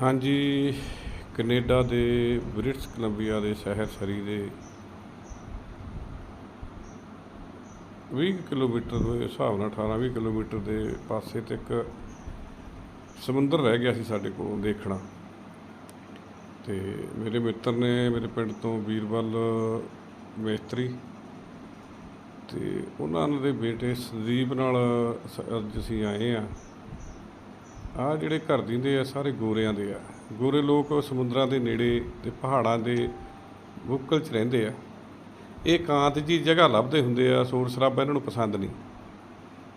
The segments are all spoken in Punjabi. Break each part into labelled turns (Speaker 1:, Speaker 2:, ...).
Speaker 1: ਹਾਂਜੀ, ਕੈਨੇਡਾ ਦੇ ਬ੍ਰਿਟਿਸ਼ ਕੋਲੰਬੀਆ ਦੇ ਸ਼ਹਿਰ ਸਰੀ ਦੇ 20 ਕਿਲੋਮੀਟਰ ਦੇ ਹਿਸਾਬ ਨਾਲ 18 20 ਕਿਲੋਮੀਟਰ ਦੇ ਪਾਸੇ ਤੇ ਇੱਕ ਸਮੁੰਦਰ ਰਹਿ ਗਿਆ ਸੀ ਸਾਡੇ ਕੋਲੋਂ ਦੇਖਣਾ। ਤੇ ਮੇਰੇ ਮਿੱਤਰ ਨੇ ਮੇਰੇ ਪਿੰਡ ਤੋਂ ਵੀਰਬਲ ਮੇਸਤਰੀ ਤੇ ਉਹਨਾਂ ਦੇ ਬੇਟੇ ਸੰਦੀਪ ਨਾਲ ਸ- ਅੱਜ ਅਸੀਂ ਆਏ ਆ ਆ ਜਿਹੜੇ ਘਰ ਦਿੰਦੇ ਆ, ਸਾਰੇ ਗੋਰਿਆਂ ਦੇ ਆ। ਗੋਰੇ ਲੋਕ ਸਮੁੰਦਰਾਂ ਦੇ ਨੇੜੇ ਤੇ ਪਹਾੜਾਂ ਦੇ ਬੁੱਕਲ 'ਚ ਰਹਿੰਦੇ ਆ। ਇਹ ਕਾਂਤ ਜੀ ਜਗ੍ਹਾ ਲੱਭਦੇ ਹੁੰਦੇ ਆ, ਸੋਰ ਸਰਾਬਾ ਇਹਨਾਂ ਨੂੰ ਪਸੰਦ ਨਹੀਂ।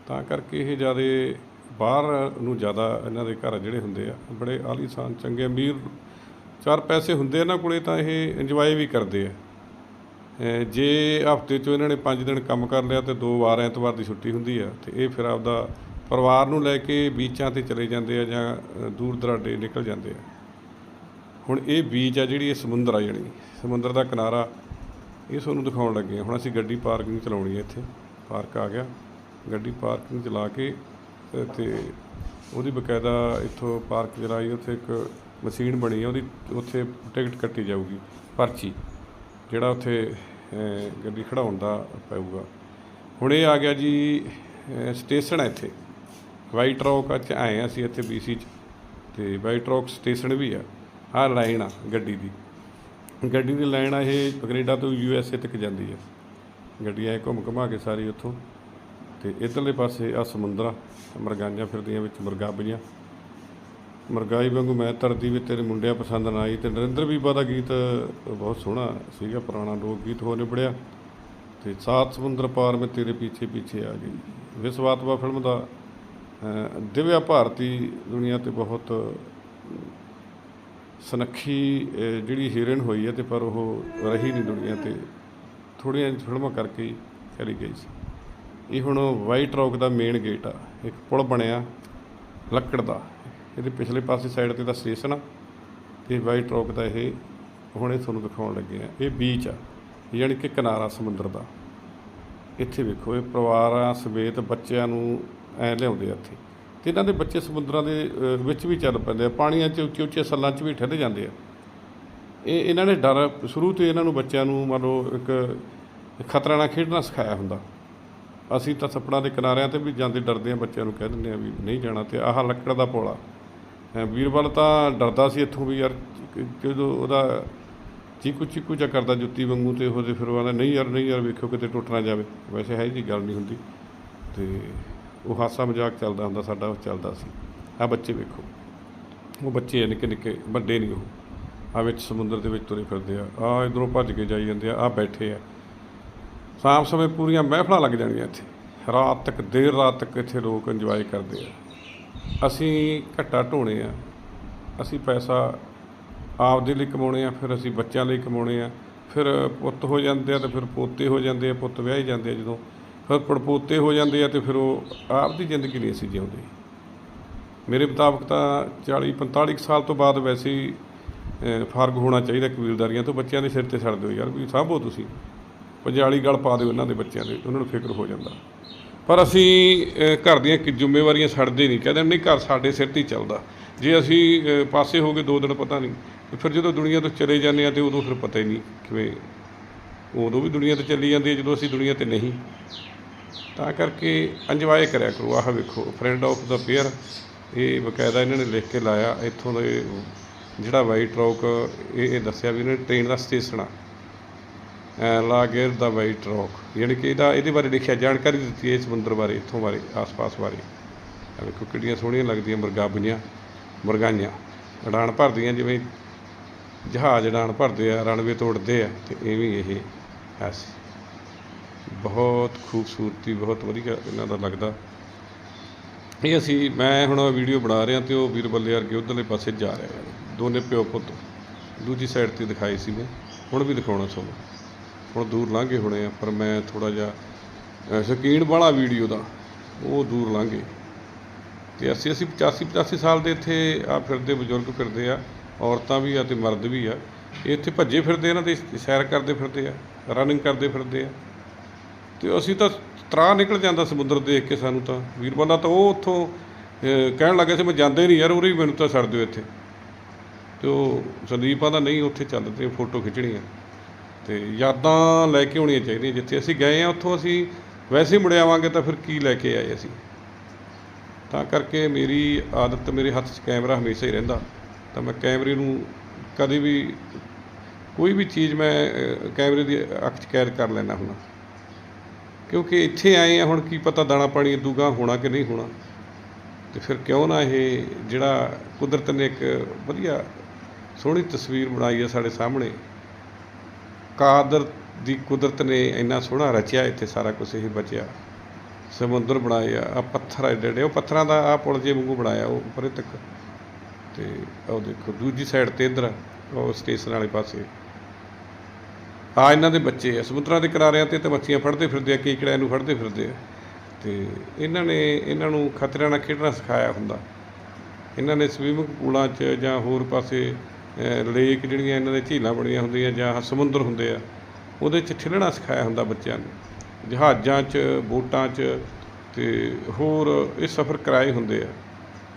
Speaker 1: ਤਾਂ ਕਰਕੇ ਇਹ ਜਿਆਦੇ ਬਾਹਰ ਨੂੰ ਜ਼ਿਆਦਾ ਇਹਨਾਂ ਦੇ ਘਰ ਜਿਹੜੇ ਹੁੰਦੇ ਆ, ਬੜੇ ਆਲੀਸ਼ਾਨ, ਚੰਗੇ ਅਮੀਰ, ਚਾਰ ਪੈਸੇ ਹੁੰਦੇ ਇਹਨਾਂ ਕੋਲੇ ਤਾਂ ਇਹ ਇੰਜੋਏ ਵੀ ਕਰਦੇ ਆ। ਜੇ ਹਫ਼ਤੇ 'ਚੋਂ ਇਹਨਾਂ ਨੇ 5 ਦਿਨ ਕੰਮ ਕਰ ਲਿਆ ਤੇ ਦੋ ਵਾਰ ਐਤਵਾਰ ਦੀ ਛੁੱਟੀ ਹੁੰਦੀ ਆ, ਤੇ ਇਹ ਫਿਰ ਆਪਦਾ ਪਰਿਵਾਰ ਨੂੰ ਲੈ ਕੇ ਬੀਚਾਂ ਤੇ ਚਲੇ ਜਾਂਦੇ ਆ ਜਾਂ ਦੂਰ ਦਰਾਡੇ ਨਿਕਲ ਜਾਂਦੇ ਆ। ਹੁਣ ਇਹ ਬੀਚ ਆ ਜਿਹੜੀ ਇਹ ਸਮੁੰਦਰ ਆ ਜਿਹੜੀ ਸਮੁੰਦਰ ਦਾ ਕਿਨਾਰਾ ਇਹ ਤੁਹਾਨੂੰ ਦਿਖਾਉਣ ਲੱਗੇ ਆ। ਹੁਣ ਅਸੀਂ ਗੱਡੀ ਪਾਰਕਿੰਗ ਚਲਾਉਣੀ ਹੈ ਇੱਥੇ। ਪਾਰਕ ਆ ਗਿਆ। ਗੱਡੀ ਪਾਰਕਿੰਗ ਚਲਾ ਕੇ ਤੇ- ਉਹਦੀ ਬਕਾਇਦਾ ਇੱਥੋਂ ਪਾਰਕ ਚਲਾਈ, ਉੱਥੇ ਇੱਕ ਮਸ਼ੀਨ ਬਣੀ ਹੈ ਉਹਦੀ ਉੱਥੇ ਟਿਕਟ ਕੱਟੀ ਜਾਊਗੀ, ਪਰਚੀ, ਜਿਹੜਾ ਉੱਥੇ ਗੱਡੀ ਖੜਾਉਣ ਦਾ ਪਊਗਾ। ਹੁਣ ਇਹ ਆ ਗਿਆ ਜੀ ਸਟੇਸ਼ਨ ਹੈ ਇੱਥੇ। ਵਾਈਟ ਰੌਕ ਚ ਆਏ ਹਾਂ ਅਸੀਂ ਇੱਥੇ ਬੀਸੀ ਚ। ਤੇ ਵਾਈਟ ਰੌਕ ਸਟੇਸ਼ਨ ਵੀ ਆ ਆਹ ਲਾਈਨ ਆ ਗੱਡੀ ਦੀ। ਗੱਡੀ ਦੀ ਲਾਈਨ ਆ ਇਹ ਕੈਨੇਡਾ ਤੋਂ ਯੂ ਐਸ ਏ ਤੱਕ ਜਾਂਦੀ ਆ। ਗੱਡੀ ਐ ਘੁੰਮ ਘੁਮਾ ਕੇ ਸਾਰੀ ਉੱਥੋਂ। ਤੇ ਇਧਰਲੇ ਪਾਸੇ ਆ ਸਮੁੰਦਰ ਆ ਮਰਗਾਈਆਂ ਫਿਰਦੀਆਂ ਵਿੱਚ ਮੁਰਗਾਬੀਆਂ। ਮਰਗਾਈ ਵਾਂਗੂ ਮੈਂ ਤਰਦੀ ਵੀ ਤੇਰੇ ਮੁੰਡਿਆਂ ਪਸੰਦ ਨਾ ਆਈ ਤੇ ਨਰਿੰਦਰ ਬੀਬਾ ਦਾ ਗੀਤ ਬਹੁਤ ਸੋਹਣਾ ਸੀਗਾ, ਪੁਰਾਣਾ ਲੋਕ ਗੀਤ ਹੋ ਨਿਬੜਿਆ ਤੇ ਸਾਤ ਸਮੁੰਦਰ ਪਾਰ ਮੈਂ ਤੇਰੇ ਪਿੱਛੇ ਪਿੱਛੇ ਆ ਗਈ। ਵਿਸਵਾਤਵਾ ਫਿਲਮ ਦਾ ਦਿਵਿਆ ਭਾਰਤੀ ਦੁਨੀਆ ਤੇ ਬਹੁਤ ਸੁਨੱਖੀ ਜਿਹੜੀ ਹੀਰੋਇਨ ਹੋਈ ਹੈ ਤੇ ਪਰ ਉਹ ਰਹੀ ਨਹੀਂ ਦੁਨੀਆ ਤੇ। ਥੋੜ੍ਹੀਆਂ ਫਿਲਮਾਂ ਕਰਕੇ ਹੀ ਚਲੀ ਗਈ ਸੀ। ਇਹ ਹੁਣ ਵਾਈਟ ਰੌਕ ਦਾ ਮੇਨ ਗੇਟ ਆ। ਇੱਕ ਪੁਲ ਬਣਿਆ ਲੱਕੜ ਦਾ। ਇਹਦੇ ਪਿਛਲੇ ਪਾਸੇ ਸਾਈਡ ਤੇ ਦਾ ਸਟੇਸ਼ਨ ਆ ਤੇ ਵਾਈਟ ਰੌਕ ਦਾ ਇਹ ਹੁਣੇ ਤੁਹਾਨੂੰ ਦਿਖਾਉਣ ਲੱਗੇ ਆ। ਇਹ ਬੀਚ ਆ, ਯਾਨੀ ਕਿ ਕਿਨਾਰਾ ਸਮੁੰਦਰ ਦਾ। ਇੱਥੇ ਵੇਖੋ, ਇਹ ਪਰਿਵਾਰਾਂ ਸਮੇਤ ਬੱਚਿਆਂ ਨੂੰ ਲਿਆਉਂਦੇ ਆ ਇੱਥੇ। ਤੇ ਇਹਨਾਂ ਦੇ ਬੱਚੇ ਸਮੁੰਦਰਾਂ ਦੇ ਵਿੱਚ ਵੀ ਚੱਲ ਪੈਂਦੇ ਆ ਪਾਣੀਆਂ 'ਚ ਉੱਚੇ ਉੱਚੇ ਸੱਲਾਂ 'ਚ ਵੀ ਠਹਿਰ ਜਾਂਦੇ ਆ। ਇਹ ਇਹਨਾਂ ਨੇ ਡਰ ਸ਼ੁਰੂ ਤੋਂ ਇਹਨਾਂ ਨੂੰ ਬੱਚਿਆਂ ਨੂੰ ਮੰਨ ਲਓ ਇੱਕ ਖਤਰਾ ਨਾਲ ਖੇਡਣਾ ਸਿਖਾਇਆ ਹੁੰਦਾ। ਅਸੀਂ ਤਾਂ ਸੱਪੜਾਂ ਦੇ ਕਿਨਾਰਿਆਂ ਤੇ ਵੀ ਜਾਂਦੇ ਡਰਦੇ ਆ ਬੱਚਿਆਂ ਨੂੰ ਕਹਿ ਦਿੰਦੇ ਆ ਵੀ ਨਹੀਂ ਜਾਣਾ ਤੇ ਆਹ ਲੱਕੜ ਦਾ ਪੋਲਾ। ਹੈਂ, ਵੀਰਬਲ ਤਾਂ ਡਰਦਾ ਸੀ ਇੱਥੋਂ ਵੀ ਯਾਰ ਜਦੋਂ ਉਹਦਾ ਚੀਕੂ ਚੀਕੂ ਜਿਹਾ ਕਰਦਾ ਜੁੱਤੀ ਵਾਂਗੂ ਤੇ ਉਹਦੇ ਫਿਰ ਉਹ ਆਂਦਾ ਨਹੀਂ ਯਾਰ ਨਹੀਂ ਯਾਰ ਵੇਖਿਓ ਕਿਤੇ ਟੁੱਟ ਨਾ ਜਾਵੇ। ਵੈਸੇ ਹੈ ਜੀ ਗੱਲ ਨਹੀਂ ਹੁੰਦੀ। ਤੇ ਉਹ ਹਾਸਾ ਮਜ਼ਾਕ ਚੱਲਦਾ ਹੁੰਦਾ, ਸਾਡਾ ਉਹ ਚੱਲਦਾ ਸੀ। ਆ ਬੱਚੇ ਵੇਖੋ। ਉਹ ਬੱਚੇ ਆ, ਨਿੱਕੇ ਨਿੱਕੇ, ਵੱਡੇ ਨਹੀਂ ਉਹ। ਆ ਵਿੱਚ ਸਮੁੰਦਰ ਦੇ ਵਿੱਚ ਤੁਰੇ ਫਿਰਦੇ ਆ। ਆ ਇਧਰੋਂ ਭੱਜ ਕੇ ਜਾਈ ਜਾਂਦੇ ਆ ਆ ਬੈਠੇ ਆ। ਸ਼ਾਮ ਸਮੇਂ ਪੂਰੀਆਂ ਮਹਿਫਲਾਂ ਲੱਗ ਜਾਣੀਆਂ ਇੱਥੇ। ਰਾਤ ਤੱਕ, ਦੇਰ ਰਾਤ ਤੱਕ ਇੱਥੇ ਲੋਕ ਇੰਜੋਏ ਕਰਦੇ ਆ। ਅਸੀਂ ਘੱਟਾ ਢੋਣੇ ਆ। ਅਸੀਂ ਪੈਸਾ ਆਪਦੇ ਲਈ ਕਮਾਉਣੇ ਆ, ਫਿਰ ਅਸੀਂ ਬੱਚਿਆਂ ਲਈ ਕਮਾਉਣੇ ਆ। ਫਿਰ ਪੁੱਤ ਹੋ ਜਾਂਦੇ ਆ ਤੇ ਫਿਰ ਪੋਤੇ ਹੋ ਜਾਂਦੇ ਆ, ਪੁੱਤ ਵਿਆਹੇ ਜਾਂਦੇ ਆ ਜਦੋਂ ਫਿਰ ਪੜਪੋਤੇ ਹੋ ਜਾਂਦੇ ਆ ਤੇ ਫਿਰ ਉਹ ਆਪ ਦੀ ਜ਼ਿੰਦਗੀ ਨਹੀਂ ਅਸੀਂ ਜਿਉਂਦੇ ਮੇਰੇ ਮੁਤਾਬਕ ਤਾਂ 40 45 ਕੁ ਸਾਲ ਤੋਂ ਬਾਅਦ ਵੈਸੇ ਹੀ ਫ਼ਰਕ ਹੋਣਾ ਚਾਹੀਦਾ ਕਬੀਲਦਾਰੀਆਂ ਤੋਂ। ਬੱਚਿਆਂ ਦੇ ਸਿਰ ਤੇ ਛੱਡ ਦਿਓ ਯਾਰ, ਵੀ ਸਾਂਭੋ ਤੁਸੀਂ। ਪੰਜਾਲੀ ਗਲ ਪਾ ਦਿਓ ਇਹਨਾਂ ਦੇ ਬੱਚਿਆਂ ਦੇ, ਉਹਨਾਂ ਨੂੰ ਫਿਕਰ ਹੋ ਜਾਂਦਾ। ਪਰ ਅਸੀਂ ਘਰ ਦੀਆਂ ਕਿ ਜ਼ਿੰਮੇਵਾਰੀਆਂ ਛੱਡਦੇ ਨਹੀਂ, ਕਹਿੰਦੇ ਨਹੀਂ ਘਰ ਸਾਡੇ ਸਿਰ ਤੇ ਹੀ ਚੱਲਦਾ। ਜੇ ਅਸੀਂ ਪਾਸੇ ਹੋ ਗਏ ਦੋ ਦਿਨ ਪਤਾ ਨਹੀਂ ਫਿਰ ਜਦੋਂ ਦੁਨੀਆ ਤੋਂ ਚਲੇ ਜਾਂਦੇ ਆ ਤੇ ਉਦੋਂ ਫਿਰ ਪਤਾ ਹੀ ਨਹੀਂ ਕਿਵੇਂ, ਉਦੋਂ ਵੀ ਦੁਨੀਆ ਤੇ ਚੱਲੀ ਜਾਂਦੀ ਹੈ, ਜਦੋਂ ਅਸੀਂ ਦੁਨੀਆ ਤੇ ਨਹੀਂ। ਤਾਂ ਕਰਕੇ ਇੰਜੋਏ ਕਰਿਆ ਕਰੋ। ਆਹ ਵੇਖੋ ਫਰੈਂਡ ਆਫ ਦਾ ਪੇਅਰ ਇਹ ਬਕਾਇਦਾ ਇਹਨਾਂ ਨੇ ਲਿਖ ਕੇ ਲਾਇਆ। ਇੱਥੋਂ ਦੇ ਜਿਹੜਾ ਵਾਈਟ ਰੌਕ ਇਹ ਇਹ ਦੱਸਿਆ ਵੀ ਇਹਨਾਂ ਨੇ ਟ੍ਰੇਨ ਦਾ ਸਟੇਸ਼ਨ ਆ। ਅਹ ਲਾਗੇਰ ਦਾ ਵਾਈਟ ਰੌਕ ਯਾਨੀ ਕਿ ਇਹਦਾ, ਇਹਦੇ ਬਾਰੇ ਲਿਖਿਆ, ਜਾਣਕਾਰੀ ਦਿੱਤੀ ਹੈ ਇਸ ਸਮੁੰਦਰ ਬਾਰੇ, ਇੱਥੋਂ ਬਾਰੇ, ਆਸ-ਪਾਸ ਬਾਰੇ। ਵੇਖੋ ਕਿੰਨੀਆਂ ਸੋਹਣੀਆਂ ਲੱਗਦੀਆਂ ਮੁਰਗਾਬੀਆਂ ਮੁਰਗਾਈਆਂ। ਉਡਾਨ ਭਰਦੀਆਂ, ਜਿਵੇਂ ਜਹਾਜ਼ ਉਡਾਨ ਭਰਦੇ ਆ, ਰਣਵੇ ਤੋੜਦੇ ਆ, ਤੇ ਐਵੇਂ ਇਹ ਹੈ। ਸੀ ਬਹੁਤ ਖੂਬਸੂਰਤੀ ਬਹੁਤ ਵਧੀਆ ਇਹਨਾਂ ਦਾ ਲੱਗਦਾ। ਇਹ ਅਸੀਂ ਮੈਂ ਹੁਣ ਵੀਡੀਓ ਬਣਾ ਰਿਹਾ ਤੇ ਉਹ ਵੀਰ ਬੱਲੇ ਵਰਗੇ ਉਧਰਲੇ ਪਾਸੇ ਜਾ ਰਿਹਾ ਦੋਨੇ ਪਿਓ ਪੁੱਤ। ਦੂਜੀ ਸਾਈਡ ਤੇ ਦਿਖਾਈ ਸੀ ਮੈਂ। ਹੁਣ ਵੀ ਦਿਖਾਉਣਾ ਤੁਹਾਨੂੰ। ਹੁਣ ਦੂਰ ਲੰਘੇ ਹੋਣੇ ਆ ਪਰ ਮੈਂ ਥੋੜਾ ਜਿਹਾ ਅਹ, ਸ਼ੌਕੀਨ ਵਾਲਾ ਵੀਡੀਓ ਦਾ ਉਹ ਦੂਰ ਲੰਘੇ। ਤੇ ਅਸੀਂ ਅਸੀਂ 85 85 ਸਾਲ ਦੇ ਇੱਥੇ ਆ ਫਿਰਦੇ ਬਜ਼ੁਰਗ ਫਿਰਦੇ ਆ। ਔਰਤਾਂ ਵੀ ਆ ਤੇ ਮਰਦ ਵੀ ਆ। ਇਹ ਇੱਥੇ ਭੱਜੇ ਫਿਰਦੇ ਇਹਨਾਂ ਦੇ ਸੈਰ ਕਰਦੇ ਫਿਰਦੇ ਆ ਰਨਿੰਗ ਕਰਦੇ ਫਿਰਦੇ ਆ। ਤੇ ਅਸੀਂ ਤਾਂ ਤਰਾ ਨਿਕਲ ਜਾਂਦਾ ਸਮੁੰਦਰ ਦੇਖ ਕੇ ਸਾਨੂੰ ਤਾਂ। ਵੀਰਬਾਲਾ ਤਾਂ ਉਹ ਉੱਥੋਂ ਅਹ, ਕਹਿਣ ਲੱਗੇ ਸੀ ਮੈਂ ਜਾਂਦੇ ਨਹੀਂ ਯਾਰ ਉਰੇ ਮੈਨੂੰ ਤਾਂ ਛੱਡ ਦਿਓ ਇੱਥੇ। ਤੇ ਉਹ ਸੰਦੀਪਾਂ ਦਾ ਨਹੀਂ ਉੱਥੇ ਚੱਲਦੇ ਫੋਟੋ ਖਿੱਚਣੀਆਂ। ਆ ਤੇ ਯਾਦਾਂ ਲੈ ਕੇ ਆਉਣੀਆਂ ਚਾਹੀਦੀਆਂ ਜਿੱਥੇ ਅਸੀਂ ਗਏ ਆ ਉੱਥੋਂ ਅਸੀਂ ਵੈਸੇ ਹੀ ਮੁੜ ਆਵਾਂਗੇ ਤਾਂ ਫਿਰ ਕੀ ਲੈ ਕੇ ਆਏ ਅਸੀਂ? ਤਾਂ ਕਰਕੇ ਮੇਰੀ ਆਦਤ ਮੇਰੇ ਹੱਥ 'ਚ ਕੈਮਰਾ ਹਮੇਸ਼ਾ ਹੀ ਰਹਿੰਦਾ। ਤਾਂ ਮੈਂ ਕੈਮਰੇ ਨੂੰ ਕਦੇ ਵੀ ਕੋਈ ਵੀ ਚੀਜ਼ ਮੈਂ ਕੈਮਰੇ ਦੀ ਅੱਖ 'ਚ ਕੈਦ ਕਰ ਲੈਣਾ ਹੁੰਦਾ। ਕਿਉਂਕਿ ਇੱਥੇ ਆਏ ਆ, ਹੁਣ ਕੀ ਪਤਾ ਦਾਣਾ ਪਾਣੀ ਦੂਗਾ ਹੋਣਾ ਕਿ ਨਹੀਂ ਹੋਣਾ। ਤੇ ਫਿਰ ਕਿਉਂ ਨਾ ਇਹ ਜਿਹੜਾ ਕੁਦਰਤ ਨੇ ਇੱਕ ਵਧੀਆ ਸੋਹਣੀ ਤਸਵੀਰ ਬਣਾਈ ਹੈ ਸਾਡੇ ਸਾਹਮਣੇ। ਕਾਦਰ ਦੀ ਕੁਦਰਤ ਨੇ ਇੰਨਾ ਸੋਹਣਾ ਰਚਿਆ, ਇੱਥੇ ਸਾਰਾ ਕੁਝ ਇਹ ਬਚਿਆ। ਸਮੁੰਦਰ ਬਣਾਇਆ ਆ ਪੱਥਰ ਐਡੇ ਐਡੇ ਉਹ ਪੱਥਰਾਂ ਦਾ ਆ ਪੁਲ ਜੇ ਵਾਂਗੂ ਬਣਾਇਆ, ਉਹ ਪਰੇ ਤੱਕ। ਤੇ ਉਹ ਦੇਖੋ, ਦੂਜੀ ਸਾਈਡ ਤੇ ਇਧਰ ਉਹ ਸਟੇਸ਼ਨ ਵਾਲੇ ਪਾਸੇ। ਆ ਇਹਨਾਂ ਦੇ ਬੱਚੇ ਆ, ਸਮੁੰਦਰਾਂ ਦੇ ਕਿਨਾਰਿਆਂ ਤੇ ਤਾਂ ਮੱਛੀਆਂ ਫੜਦੇ ਫਿਰਦੇ ਆ ਕੇਕੜਿਆਂ ਨੂੰ ਫੜਦੇ ਫਿਰਦੇ ਆ। ਤੇ ਇਹਨਾਂ ਨੇ, ਇਹਨਾਂ ਨੂੰ ਖਤਰਿਆਂ ਨਾਲ ਖੇਡਣਾ ਸਿਖਾਇਆ ਹੁੰਦਾ। ਇਹਨਾਂ ਨੇ ਸਵੀਮਿੰਗ ਪੂਲਾਂ 'ਚ ਜਾਂ ਹੋਰ ਪਾਸੇ ਲੇਕ ਜਿਹੜੀਆਂ ਇਹਨਾਂ ਦੇ ਝੀਲਾਂ ਬਣੀਆਂ ਹੁੰਦੀਆਂ ਜਾਂ ਸਮੁੰਦਰ ਹੁੰਦੇ ਆ, ਉਹਦੇ 'ਚ ਠਿਲਣਾ ਸਿਖਾਇਆ ਹੁੰਦਾ ਬੱਚਿਆਂ ਨੂੰ। ਜਹਾਜ਼ਾਂ 'ਚ, ਬੋਟਾਂ 'ਚ ਤੇ ਹੋਰ ਇਹ ਸਫ਼ਰ ਕਰਾਏ ਹੁੰਦੇ ਆ।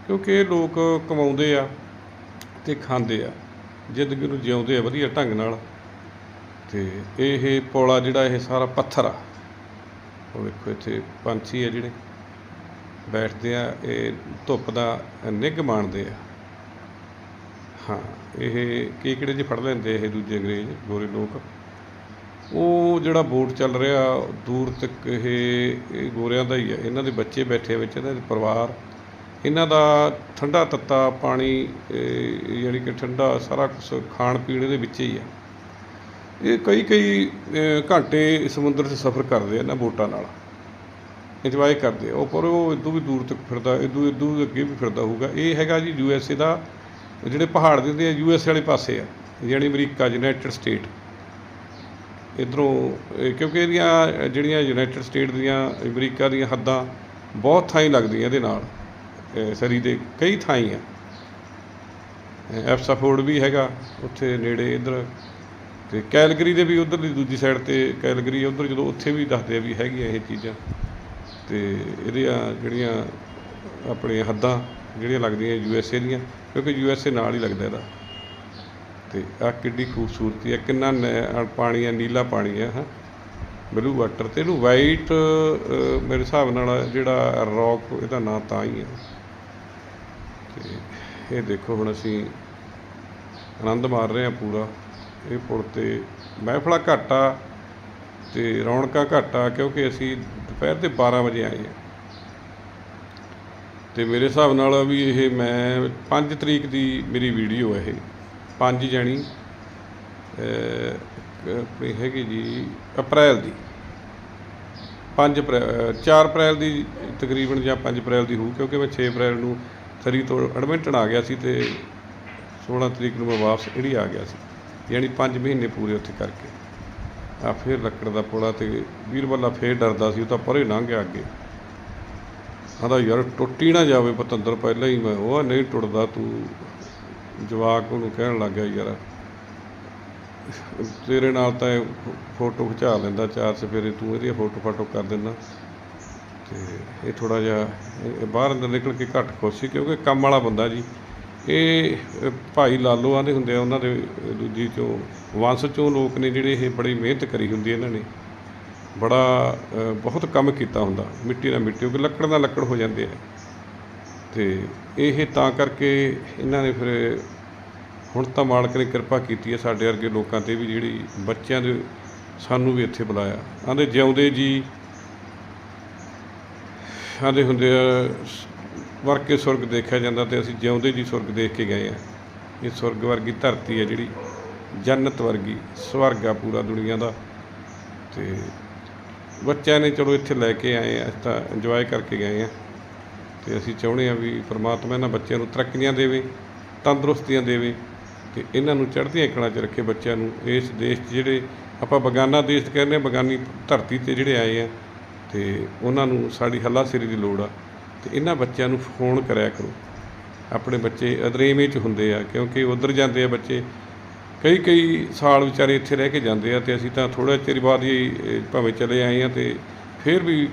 Speaker 1: ਕਿਉਂਕਿ ਇਹ ਲੋਕ ਕਮਾਉਂਦੇ ਆ ਤੇ ਖਾਂਦੇ ਆ, ਜ਼ਿੰਦਗੀ ਨੂੰ ਜਿਉਂਦੇ ਆ ਵਧੀਆ ਢੰਗ ਨਾਲ। ਤੇ ਇਹ ਪੌਲਾ ਜਿਹੜਾ ਇਹ ਸਾਰਾ ਪੱਥਰ ਆ, ਉਹ ਵੇਖੋ ਇੱਥੇ ਪੰਛੀ ਆ ਜਿਹੜੇ। ਬੈਠਦੇ ਆ, ਇਹ ਧੁੱਪ ਦਾ ਨਿੱਘ ਮਾਣਦੇ ਆ। ਹਾਂ, ਇਹ ਕੇਕੜੇ ਜਿਹੇ ਫੜ ਲੈਂਦੇ ਇਹ ਦੂਜੇ ਅੰਗਰੇਜ਼, ਗੋਰੇ ਲੋਕ। ਉਹ ਜਿਹੜਾ ਬੋਟ ਚੱਲ ਰਿਹਾ, ਦੂਰ ਤੱਕ ਇਹ ਇਹ ਗੋਰਿਆਂ ਦਾ ਹੀ ਹੈ ਇਹਨਾਂ ਦੇ ਬੱਚੇ ਬੈਠੇ ਵਿੱਚ, ਇਹਨਾਂ ਦੇ ਪਰਿਵਾਰ। ਇਹਨਾਂ ਦਾ ਠੰਡਾ ਤੱਤਾ, ਪਾਣੀ, ਇਹ, ਯਾਨੀ ਕਿ ਠੰਡਾ ਸਾਰਾ ਕੁਝ ਖਾਣ ਪੀਣ ਦੇ ਵਿੱਚ ਹੀ ਆ। ਇਹ ਕਈ ਕਈ ਘੰਟੇ ਸਮੁੰਦਰ 'ਚ ਸਫ਼ਰ ਕਰਦੇ ਆ ਨਾ ਬੋਟਾਂ ਨਾਲ। ਇੰਜੋਏ ਕਰਦੇ ਆ। ਉਹ ਪਰ ਉਹ ਇਦੋਂ ਵੀ ਦੂਰ ਤੱਕ ਫਿਰਦਾ, ਇਦੋਂ ਇਦੋਂ ਅੱਗੇ ਵੀ ਫਿਰਦਾ ਹੋਊਗਾ। ਇਹ ਹੈਗਾ ਜੀ ਯੂ ਐਸ ਏ ਦਾ, ਜਿਹੜੇ ਪਹਾੜ ਦਿੰਦੇ ਆ ਯੂ ਐਸ ਵਾਲੇ ਪਾਸੇ ਆ, ਯਾਨੀ ਅਮਰੀਕਾ, ਯੂਨਾਈਟਿਡ ਸਟੇਟ। ਇਧਰੋਂ ਕਿਉਂਕਿ ਇਹਦੀਆਂ, ਜਿਹੜੀਆਂ ਯੂਨਾਈਟਿਡ ਸਟੇਟ ਦੀਆਂ, ਅਮਰੀਕਾ ਦੀਆਂ ਹੱਦਾਂ ਬਹੁਤ ਥਾਈਂ ਲੱਗਦੀਆਂ ਇਹਦੇ ਨਾਲ। ਸਰੀ ਦੇ ਕਈ ਥਾਈਂ ਆ। ਐਫਸਾਫੋਰਡ ਵੀ ਹੈਗਾ, ਉੱਥੇ ਨੇੜੇ ਇਧਰ ਤੇ ਕੈਲਗਰੀ ਦੇ ਵੀ ਉਧਰਲੀ ਦੂਜੀ ਸਾਈਡ ਤੇ ਕੈਲਗਰੀ ਉਧਰ ਜਦੋਂ ਉੱਥੇ ਵੀ ਦੱਸਦੇ ਆ ਵੀ ਹੈਗੀਆਂ ਇਹ ਚੀਜ਼ਾਂ, ਤੇ ਇਹਦੀਆਂ ਜਿਹੜੀਆਂ ਆਪਣੀਆਂ ਹੱਦਾਂ ਜਿਹੜੀਆਂ ਲੱਗਦੀਆਂ ਯੂ ਐਸ ਏ ਦੀਆਂ, ਕਿਉਂਕਿ ਯੂ ਐਸ ਏ ਨਾਲ ਹੀ ਲੱਗਦਾ ਇਹਦਾ। ਤੇ ਆ ਕਿੱਡੀ ਖੂਬਸੂਰਤੀ ਹੈ ਕਿੰਨਾ ਨੈ- ਪਾਣੀ ਹੈ ਨੀਲਾ ਪਾਣੀ ਹੈ ਹਾਂ। ਬਲੂ ਵਾਟਰ ਤੇ ਇਹਨੂੰ ਵਾਈਟ ਮੇਰੇ ਹਿਸਾਬ ਨਾਲ ਜਿਹੜਾ ਰੌਕ ਇਹਦਾ ਨਾਂ ਤਾਂ ਹੀ ਹੈ ਤੇ ਇਹ ਦੇਖੋ ਹੁਣ ਅਸੀਂ ਆਨੰਦ ਮਾਰ ਰਹੇ ਹਾਂ ਪੂਰਾ। ਇਹ ਪੁਲ ਤੇ ਮਹਿਫਲਾ ਘੱਟ ਆ ਤੇ ਰੌਣਕਾਂ ਘੱਟ ਆ ਕਿਉਂਕਿ ਅਸੀਂ ਦੁਪਹਿਰ ਦੇ 12 ਵਜੇ ਆਏ ਹਾਂ। ਤੇ ਮੇਰੇ ਹਿਸਾਬ ਨਾਲ ਵੀ ਇਹ ਮੈਂ 5 ਤਰੀਕ ਦੀ ਮੇਰੀ ਵੀਡੀਓ ਹੈ ਇਹ 5 ਜਾਣੀ ਆਪਣੀ ਹੈਗੀ ਜੀ, ਅਪ੍ਰੈਲ ਦੀ। 5 ਅਪ੍ਰੈਲ 4 ਅਪ੍ਰੈਲ ਦੀ ਤਕਰੀਬਨ ਜਾਂ 5 ਅਪ੍ਰੈਲ ਦੀ ਹੋਊ, ਕਿਉਂਕਿ ਮੈਂ 6 ਅਪ੍ਰੈਲ ਨੂੰ ਸਰੀ ਤੋਂ ਐਡਮਿੰਟਨ ਆ ਗਿਆ ਸੀ ਤੇ 16 ਤਰੀਕ ਨੂੰ ਮੈਂ ਵਾਪਸ ਇੜੀ ਆ ਗਿਆ ਸੀ। ਯਾਨੀ 5 ਮਹੀਨੇ ਪੂਰੇ ਉੱਥੇ ਕਰਕੇ। ਆ ਫਿਰ ਲੱਕੜ ਦਾ ਪੁਲਾ ਤੇ ਵੀਰਵਾਲਾ ਫੇਰ ਡਰਦਾ ਸੀ, ਉਹ ਤਾਂ ਪਰੇ ਲੰਘ ਗਿਆ ਅੱਗੇ। ਆਂਦਾ ਯਾਰ ਟੁੱਟੀ ਨਾ ਜਾਵੇ ਪਤੰਦਰ, ਪਹਿਲਾਂ ਹੀ ਮੈਂ ਉਹ ਨਹੀਂ ਟੁੱਟਦਾ ਤੂੰ। ਜਵਾਕ ਉਹਨੂੰ ਕਹਿਣ ਲੱਗ ਗਿਆ, ਯਾਰ, ਤੇਰੇ ਨਾਲ ਤਾਂ ਇਹ ਫੋਟੋ ਖਿਚਾ ਲੈਂਦਾ ਚਾਰ ਸਫੇਰੇ ਤੂੰ ਇਹਦੀ ਫੋਟੋ ਫਾਟੋ ਕਰ ਦਿੰਦਾ। ਤੇ ਇਹ ਥੋੜਾ ਜਿਹਾ ਬਾਹਰ ਅੰਦਰ ਨਿਕਲ ਕੇ ਘੱਟ ਖੁਸ਼ ਸੀ, ਕਿਉਂਕਿ ਕੰਮ ਵਾਲਾ ਬੰਦਾ ਜੀ। ਇਹ ਭਾਈ ਲਾਲੋ ਆਂਦੇ ਹੁੰਦੇ ਆ, ਉਹਨਾਂ ਦੇ ਦੂਜੀ ਚੋਂ, ਵੰਸ਼ ਚੋਂ ਲੋਕ ਨੇ ਜਿਹੜੇ ਇਹ ਬੜੀ ਮਿਹਨਤ ਕਰੀ ਹੁੰਦੀ ਇਹਨਾਂ ਨੇ। ਬੜਾ ਬਹੁਤ ਕੰਮ ਕੀਤਾ ਹੁੰਦਾ, ਮਿੱਟੀ ਨਾਲ ਮਿੱਟੀ, ਕਿਉਂਕਿ ਲੱਕੜ ਨਾਲ ਲੱਕੜ ਹੋ ਜਾਂਦੇ ਆ। ਤੇ ਇਹ ਤਾਂ ਕਰਕੇ ਇਹਨਾਂ ਨੇ ਫਿਰ, ਹੁਣ ਤਾਂ ਮਾਲਕ ਨੇ ਕਿਰਪਾ ਕੀਤੀ ਹੈ ਸਾਡੇ ਵਰਗੇ ਲੋਕਾਂ ਤੇ ਵੀ ਜਿਹੜੀ ਬੱਚਿਆਂ ਦੇ ਸਾਨੂੰ ਵੀ ਇੱਥੇ ਬੁਲਾਇਆ। ਆਂਦੇ ਜਿਉਂਦੇ ਜੀ ਆਂਦੇ ਹੁੰਦੇ ਆ ਵਰ ਕੇ ਸੁਰਗ ਦੇਖਿਆ ਜਾਂਦਾ ਤੇ ਅਸੀਂ ਜਿਉਂਦੇ ਜੀ ਸੁਰਗ ਦੇਖ ਕੇ ਗਏ ਆ। ਇਹ ਸੁਰਗ ਵਰਗੀ ਧਰਤੀ ਹੈ ਜਿਹੜੀ ਜੰਨਤ ਵਰਗੀ, ਸਵਰਗ ਆ ਪੂਰਾ ਦੁਨੀਆ ਦਾ। ਤੇ ਬੱਚਿਆਂ ਨੇ ਚਲੋ ਇੱਥੇ ਲੈ ਕੇ ਆਏ ਆ ਤਾਂ ਇੰਜੋਏ ਕਰਕੇ ਗਏ ਆ। ਤੇ ਅਸੀਂ ਚਾਹੁੰਦੇ ਆ ਵੀ ਪ੍ਰਮਾਤਮਾ ਇਹਨਾਂ ਬੱਚਿਆਂ ਨੂੰ ਤਰੱਕੀਆਂ ਦੇਵੇ, ਤੰਦਰੁਸਤੀਆਂ ਦੇਵੇ ਤੇ ਇਹਨਾਂ ਨੂੰ ਚੜ੍ਹਦੀਆਂ ਕਲਾਂ 'ਚ ਰੱਖੇ ਬੱਚਿਆਂ ਨੂੰ। ਇਸ ਦੇਸ਼ 'ਚ ਜਿਹੜੇ ਆਪਾਂ ਬਗਾਨਾ ਦੇਸ਼ ਕਹਿੰਦੇ ਆ, ਬਗਾਨੀ ਧਰਤੀ ਤੇ ਜਿਹੜੇ ਆਏ ਆ ਤੇ ਉਹਨਾਂ ਨੂੰ ਸਾਡੀ ਹੱਲਾਸ਼ੇਰੀ ਦੀ ਲੋੜ ਆ। ਤੇ ਇਹਨਾਂ ਬੱਚਿਆਂ ਨੂੰ ਫੋਨ ਕਰਿਆ ਕਰੋ। ਆਪਣੇ ਬੱਚੇ ਅਦਰੇਵੇਂ 'ਚ ਹੁੰਦੇ ਆ, ਕਿਉਂਕਿ ਉਧਰ ਜਾਂਦੇ ਆ ਬੱਚੇ, ਕਈ ਕਈ ਸਾਲ ਵਿਚਾਰੇ ਇੱਥੇ ਰਹਿ ਕੇ ਜਾਂਦੇ ਆ ਤੇ ਅਸੀਂ ਤਾਂ ਥੋੜਾ ਚਿਰ ਬਾਅਦ ਹੀ ਭਾਵੇਂ ਚਲੇ ਆਏ ਆ ਤੇ ਫਿਰ ਵੀ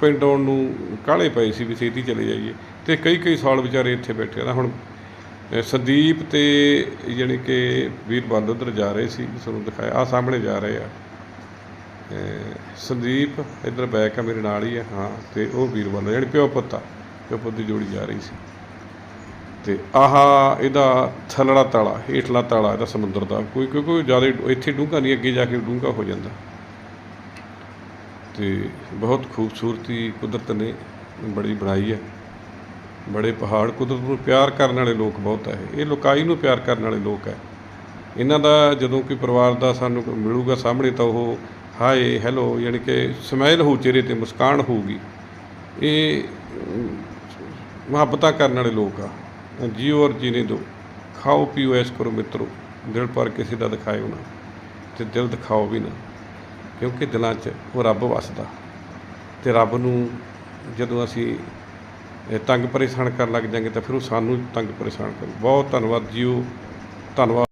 Speaker 1: ਪਿੰਡ ਆਉਣ ਨੂੰ ਕਾਹਲੇ ਪਏ ਸੀ ਵੀ ਛੇਤੀ ਚਲੇ ਜਾਈਏ। ਤੇ ਕਈ ਕਈ ਸਾਲ ਵਿਚਾਰੇ ਇੱਥੇ ਬੈਠੇ ਆ। ਹੁਣ ਸੰਦੀਪ ਤੇ ਯਾਨੀ ਕਿ ਵੀਰਬਲ ਉਧਰ ਜਾ ਰਹੇ ਸੀ, ਤੁਹਾਨੂੰ ਦਿਖਾਇਆ ਆ ਸਾਹਮਣੇ ਜਾ ਰਹੇ ਆ। ਅਹ ਸੰਦੀਪ ਇਧਰ ਬੈਕ ਆ, ਮੇਰੇ ਨਾਲ ਹੀ ਆ, ਹਾਂ, ਤੇ ਉਹ ਵੀਰਬਲ ਯਾਨੀ ਪਿਓ ਪੁੱਤ ਪਿਓ ਪੁੱਤ ਦੀ ਜੋੜੀ ਜਾ ਰਹੀ ਸੀ। ਤੇ ਆਹਾ ਇਹਦਾ ਥੱਲੜਾ ਤਾਲਾ, ਹੇਠਲਾ ਤਾਲਾ ਇਹਦਾ ਸਮੁੰਦਰ ਦਾ, ਕੋਈ ਕਿਉਂਕਿ ਜ਼ਿਆਦਾ ਇੱਥੇ ਡੂੰਘਾ ਨਹੀਂ, ਅੱਗੇ ਜਾ ਕੇ ਡੂੰਘਾ ਹੋ ਜਾਂਦਾ। ਤੇ ਬਹੁਤ ਖੂਬਸੂਰਤੀ ਕੁਦਰਤ ਨੇ ਬੜੀ ਬਣਾਈ ਹੈ ਬੜੇ ਪਹਾੜ, ਕੁਦਰਤ ਨੂੰ ਪਿਆਰ ਕਰਨ ਵਾਲੇ ਲੋਕ ਬਹੁਤ ਹੈ ਇਹ। ਲੋਕਾਈ ਨੂੰ ਪਿਆਰ ਕਰਨ ਵਾਲੇ ਲੋਕ ਹੈ ਇਹਨਾਂ ਦਾ ਜਦੋਂ ਕੋਈ ਪਰਿਵਾਰ ਦਾ ਸਾਨੂੰ ਕੋਈ ਮਿਲੂਗਾ ਸਾਹਮਣੇ ਤਾਂ ਉਹ ਹਾਏ, ਹੈਲੋ, ਯਾਨੀ ਕਿ ਸਮਾਈਲ ਹੋਊ, ਚਿਹਰੇ ਤੇ ਮੁਸਕਾਨ ਹੋਊਗੀ। ਇਹ ਮੁਹੱਬਤਾਂ ਕਰਨ ਵਾਲੇ ਲੋਕ ਆ। ਜੀਓ ਔਰ ਜੀਣੇ ਦੋ। ਖਾਓ, ਪੀਓ, ਐਸ ਕਰੋ, ਮਿੱਤਰੋ। ਦਿਲ ਪਰ ਕਿਸੇ ਦਾ ਦਿਖਾਇਓ ਨਾ, ਤੇ ਦਿਲ ਦਿਖਾਓ ਵੀ ਨਾ। ਕਿਉਂਕਿ ਦਿਲਾਂ 'ਚ ਉਹ ਰੱਬ ਵਸਦਾ। ਤੇ ਰੱਬ ਨੂੰ ਜਦੋਂ ਅਸੀਂ ਤੰਗ ਪਰੇਸ਼ਾਨ ਕਰਨ ਲੱਗ ਜਾਂਗੇ, ਤਾਂ ਫਿਰ ਉਹ ਸਾਨੂੰ ਤੰਗ ਪਰੇਸ਼ਾਨ ਕਰੂ। ਬਹੁਤ ਧੰਨਵਾਦ ਜੀਓ। ਧੰਨਵਾਦ।